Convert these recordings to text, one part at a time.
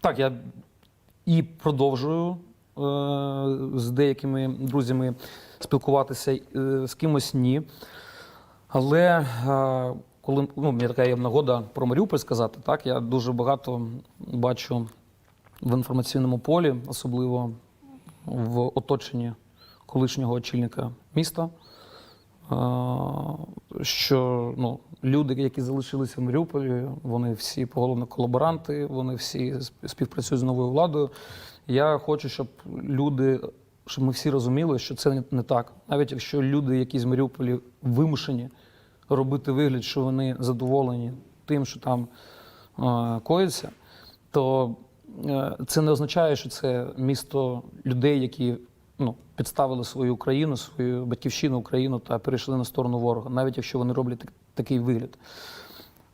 Так, я і продовжую е, з деякими друзями спілкуватися, е, з кимось ні. Але е, коли ну, мені така є нагода про Маріуполь сказати, так, я дуже багато бачу в інформаційному полі, особливо в оточенні колишнього очільника міста. Що ну, люди, які залишилися в Маріуполі, вони всі поголовно колаборанти, вони всі співпрацюють з новою владою. Я хочу, щоб люди, щоб ми всі розуміли, що це не- не так. Навіть якщо люди, які з Маріуполі вимушені робити вигляд, що вони задоволені тим, що там е, коїться, то е, це не означає, що це місто людей, які ну, підставили свою Україну, свою батьківщину Україну та перейшли на сторону ворога, навіть якщо вони роблять так- такий вигляд.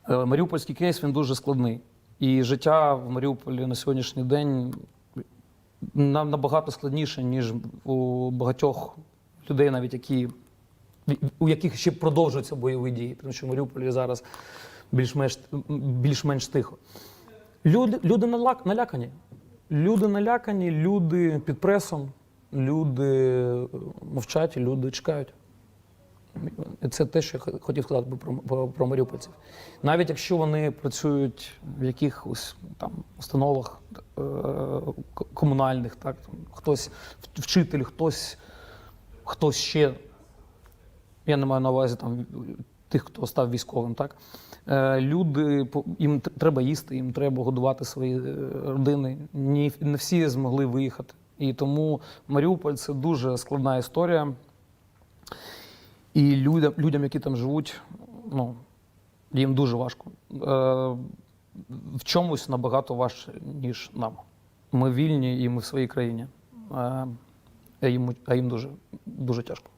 Е, Маріупольський кейс він дуже складний. І життя в Маріуполі на сьогоднішній день набагато складніше, ніж у багатьох людей, навіть які, у яких ще продовжуються бойові дії, тому що в Маріуполі зараз більш-менш, більш-менш тихо. Люди, люди налякані. Люди налякані, люди під пресом, люди мовчать, люди чекають. Це те, що я хотів сказати про, про, про маріупольців. Навіть якщо вони працюють в якихось там установах е, комунальних, так, там, хтось вчитель, хтось, хтось ще, я не маю на увазі там тих, хто став військовим, так. Е, Люди їм треба їсти, їм треба годувати свої е, родини. Ні, не всі змогли виїхати. І тому Маріуполь це дуже складна історія. І людям, людям, які там живуть, ну, їм дуже важко. Е, в чомусь набагато важче, ніж нам. Ми вільні і ми в своїй країні. Е, а їм, а їм дуже, дуже тяжко.